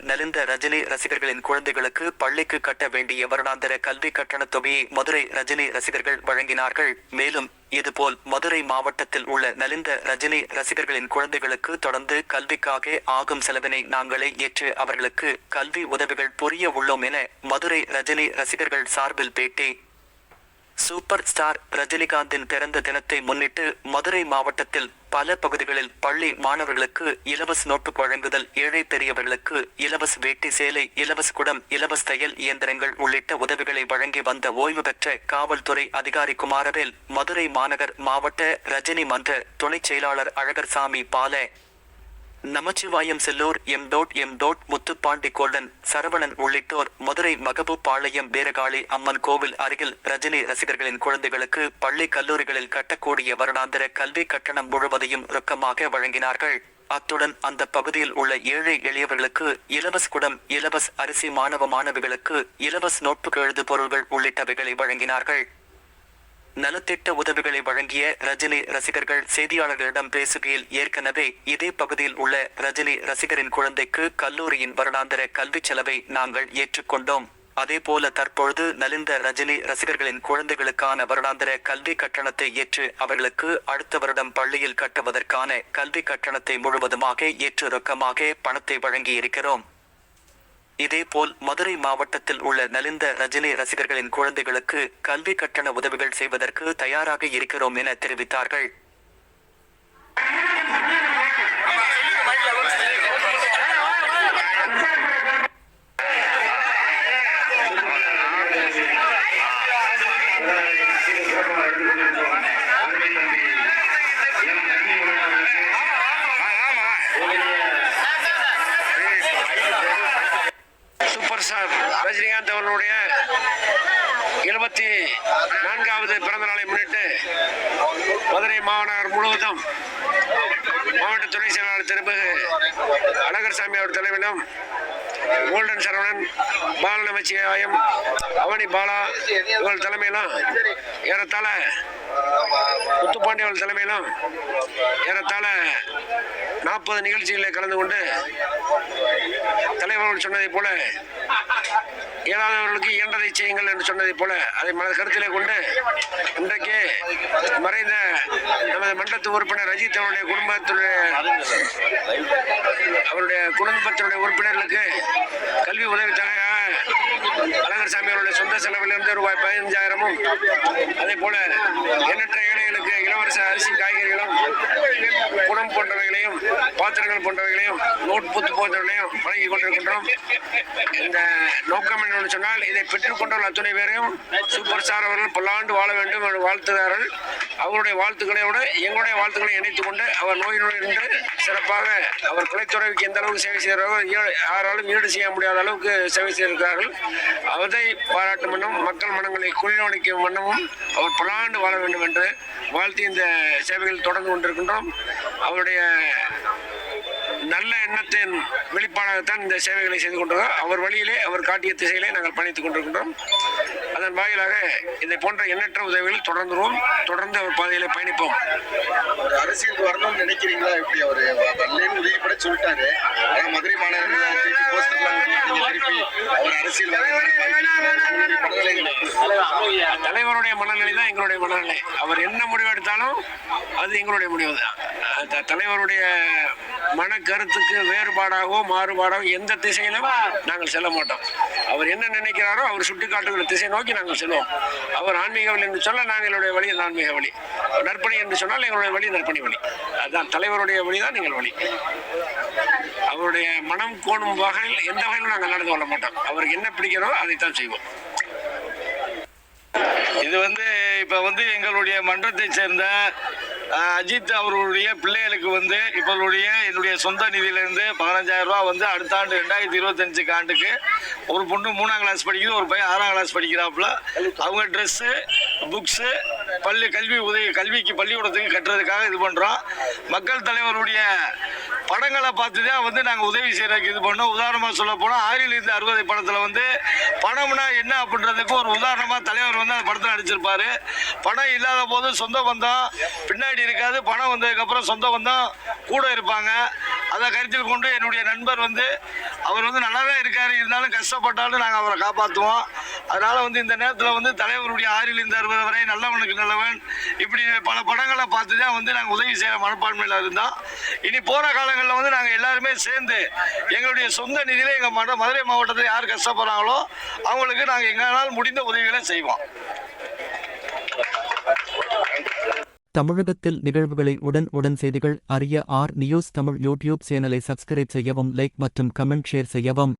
ரஜினி ரசிகர்களின் குழந்தைகளுக்கு பள்ளிக்கு கட்ட வேண்டிய வருடாந்திர கல்வி கட்டண தொகையை மதுரை ரஜினி ரசிகர்கள் வழங்கினார்கள். மேலும் இதுபோல் மதுரை மாவட்டத்தில் உள்ள நலிந்த ரஜினி ரசிகர்களின் குழந்தைகளுக்கு தொடர்ந்து கல்விக்காக ஆகும் செலவினை நாங்களே ஏற்று அவர்களுக்கு கல்வி உதவிகள் புரிய உள்ளோம் என மதுரை ரஜினி ரசிகர்கள் சார்பில் பேட்டி சூப்பர் ஸ்டார் ரஜினிகாந்தின் பிறந்த தினத்தை முன்னிட்டு மதுரை மாவட்டத்தில் பல பகுதிகளில் பள்ளி மாணவர்களுக்கு இலவச நோட்டு வழங்குதல் ஏழை பெரியவர்களுக்கு இலவச வேட்டி சேலை இலவச குடம் இலவச தையல் இயந்திரங்கள் உள்ளிட்ட உதவிகளை வழங்கி வந்த ஓய்வு பெற்ற காவல்துறை அதிகாரி குமாரவேல் மதுரை மாநகர் மாவட்ட ரஜினி மன்ற துணைச் செயலாளர் Alagarsamy Bala Namachivayam Sellur M dot M dot Muthupandi golden Saravanan உள்ளிட்டோர் மதுரை மகபு பாளையம் வீரகாளி அம்மன் கோவில் அருகில் ரஜினி ரசிகர்களின் குழந்தைகளுக்கு பள்ளி கல்லூரிகளில் கட்டக்கூடிய வருடாந்திர கல்வி கட்டணம் முழுவதையும் ரொக்கமாக வழங்கினார்கள். அத்துடன் அந்த பகுதியில் உள்ள ஏழை எளியவர்களுக்கு இலவச குடம் இலவச அரிசி மாணவ மாணவிகளுக்கு இலவச நோட்புக் எழுது பொருள்கள் உள்ளிட்டவைகளை வழங்கினார்கள். நலத்திட்ட உதவிகளை வழங்கிய ரஜினி ரசிகர்கள் செய்தியாளர்களிடம் பேசுகையில் ஏற்கனவே இதே பகுதியில் உள்ள ரஜினி ரசிகரின் குழந்தைக்கு கல்லூரியின் வருடாந்திர கல்விச் செலவை நாங்கள் ஏற்றுக்கொண்டோம். அதேபோல தற்பொழுது நலிந்த ரஜினி ரசிகர்களின் குழந்தைகளுக்கான வருடாந்திர கல்வி கட்டணத்தை ஏற்று அவர்களுக்கு அடுத்த வருடம் பள்ளியில் கட்டுவதற்கான கல்வி கட்டணத்தை முழுவதுமாக ஏற்று ரொக்கமாக பணத்தை வழங்கியிருக்கிறோம். இதேபோல் மதுரை மாவட்டத்தில் உள்ள நலிந்த ரஜினி ரசிகர்களின் குழந்தைகளுக்கு கல்வி கட்டண உதவிகள் செய்வதற்கு தயாராக இருக்கிறோம் என தெரிவித்தார்கள். ரஜினிகாந்த் அவர்களுடைய எழுபத்தி நான்காவது பிறந்த நாளை முன்னிட்டு மதுரை மாநகர் முழுவதும் மாவட்ட துணை செயலாளர் திருமிகு அழகர்சாமி அவர் தலைமையிலும் கோல்டன் சரவணன் பால நமச்சிவாயம் அவனி பாலா இவர்கள் தலைமையிலும் ஏறத்தாழ முத்துப்பாண்டி அவர்கள் தலைமையிலும் ஏறத்தாழ நாற்பது நிகழ்ச்சிகளில் கலந்து கொண்டு தலைவர்கள் சொன்னதைப் போல இயலாதவர்களுக்கு இயன்றதை செய்யுங்கள் என்று சொன்னதைப் போல அதை மன கருத்திலே கொண்டு இன்றைக்கு மறைந்த நமது மன்றத்து உறுப்பினர் ரஜித் அவருடைய குடும்பத்தினுடைய அவருடைய குடும்பத்தினுடைய உறுப்பினர்களுக்கு கல்வி உதவித்தொகையாக அழகர் சாமி அவருடைய சொந்த செலவிலிருந்து ரூபாய் பதினஞ்சாயிரமும் அதே போல எண்ணற்ற இலவச அரிசி காய்கறிகளும் குணம் போன்றவைகளையும் பாத்திரங்கள் போன்றவைகளையும் நோட் புத்து போன்றவைகளையும் வழங்கி கொண்டிருக்கின்றோம். இந்த நோக்கம் என்ன சொன்னால் இதை பெற்றுக்கொண்டவர்கள் அத்துணை பேரையும் சூப்பர் ஸ்டார் அவர்கள் பல்லாண்டு வாழ வேண்டும் என்று வாழ்த்துகிறார்கள். அவருடைய வாழ்த்துக்களோடு எங்களுடைய வாழ்த்துக்களை இணைத்துக் கொண்டு அவர் நோயினுடைய இருந்து சிறப்பாக அவர் கலைத்துறைக்கு எந்த அளவுக்கு சேவை செய்கிறாரோ யாராலும் ஈடு செய்ய முடியாத அளவுக்கு சேவை செய்திருக்கிறார்கள். அதை பாராட்டும் வண்ணம் மக்கள் மனங்களை குளிர்வணிக்கும் வண்ணமும் அவர் பல்லாண்டு வாழ வேண்டும் என்று வாழ்த்தி இந்த சேவைகள் தொடர்ந்து கொண்டிருக்கின்றோம். அவருடைய நல்ல எண்ணத்தின் வெளிப்பாடாகத்தான் இந்த சேவைகளை செய்து கொண்டிருக்கிறோம். அவர் வழியிலே அவர் காட்டிய திசையிலே நாங்கள் பயணித்துக் கொண்டிருக்கின்றோம். அதன் வாயிலாக இதை போன்ற எண்ணற்ற உதவிகள் தொடர்ந்துருவோம். தொடர்ந்து அவர் பாதையில பயணிப்போம். ஒரு அரசியலுக்கு வரணும்னு நினைக்கிறீங்களா? இப்படி அவர் வரலன்னு உறுதிப்பட சொல்லிட்டாரு. மதுரை மாநகர தலைவருடைய மனநிலை தான் எங்களுடைய மனநிலை. அவர் என்ன முடிவு எடுத்தாலும் அது எங்களுடைய முடிவு தான். த- தலைவருடைய மன கருத்துக்கு வேறுபாடாகவோ மாறுபாடாகவோ எந்த திசையிலும் நாங்கள் செல்ல மாட்டோம். அவர் என்ன நினைக்கிறாரோ அவர் சுட்டிக்காட்டுகிற திசை நோக்கி நாங்கள் செல்வோம். அவர் ஆன்மீக வழி என்று சொல்ல நாங்கள் எங்களுடைய வழி ஆன்மீக வழி. நற்பணி என்று சொன்னால் எங்களுடைய வழி நற்பணி வழி. அதுதான் தலைவருடைய வழி தான் எங்கள் வழி. அவருடைய மனம் கோணும் வகையில் எந்த வகையிலும் நாங்கள் நடந்து கொள்ள மாட்டோம். அவருக்கு என்ன பிடிக்கிறோ அதைத்தான் செய்வோம். இது வந்து இப்போ வந்து எங்களுடைய மன்றத்தை சேர்ந்த அஜித் அவர்களுடைய பிள்ளைகளுக்கு வந்து இப்போடைய என்னுடைய சொந்த நிதியிலேருந்து பதினஞ்சாயிரம் ரூபா வந்து அடுத்த ஆண்டு ரெண்டாயிரத்தி இருபத்தஞ்சுக்கு ஆண்டுக்கு ஒரு பொண்ணு மூணாம் கிளாஸ் படிக்குது ஒரு பையன் ஆறாம் கிளாஸ் படிக்கிறாப்புல. அவங்க ட்ரெஸ்ஸு புக்ஸு பள்ளி கல்வி உதவி கல்விக்கு பள்ளிக்கூடத்துக்கு கட்டுறதுக்காக இது பண்ணுறோம் மக்கள் தலைவருடைய படங்களை பார்த்து தான் வந்து நாங்கள் உதவி செய்கிறதுக்கு இது பண்ணோம். உதாரணமாக சொல்ல போனால் ஆறிலிருந்து அறுபது படத்தில் வந்து பணம்னா என்ன அப்படின்றதுக்கு ஒரு உதாரணமாக தலைவர் வந்து அந்த படத்தில் நடிச்சிருப்பாரு. பணம் இல்லாத போது சொந்த பந்தம் பின்னாடி இருக்காது. பணம் வந்ததுக்கப்புறம் சொந்த பந்தம் கூட இருப்பாங்க. அதை கருத்தில் கொண்டு என்னுடைய நண்பர் வந்து அவர் வந்து நல்லா தான் இருக்காரு. இருந்தாலும் கஷ்டப்பட்டாலும் நாங்கள் அவரை காப்பாற்றுவோம் அதனால வந்து இந்த நேரத்தில் வந்து தலைவருடைய ஆறில் அறுபது வரை நல்லவனுக்கு நல்லவன். இப்படி பல படங்களை பார்த்து தான் வந்து நாங்கள் உதவி செய்கிற மனப்பான்மையில் இருந்தோம். இனி போகிற காலங்களில் வந்து நாங்கள் எல்லாருமே சேர்ந்து எங்களுடைய சொந்த நிதியில் எங்கள் மட மதுரை மாவட்டத்தில் யார் கஷ்டப்படுறாங்களோ அவங்களுக்கு நாங்கள் எங்களால் முடிந்த உதவிகளை செய்வோம். தமிழகத்தில் நிகழ்வுகளை உடன் உடன் செய்திகள் அறிய ஆர் நியூஸ் தமிழ் யூடியூப் சேனலை சப்ஸ்கிரைப் செய்யவும் லைக் மற்றும் கமெண்ட் ஷேர் செய்யவும்.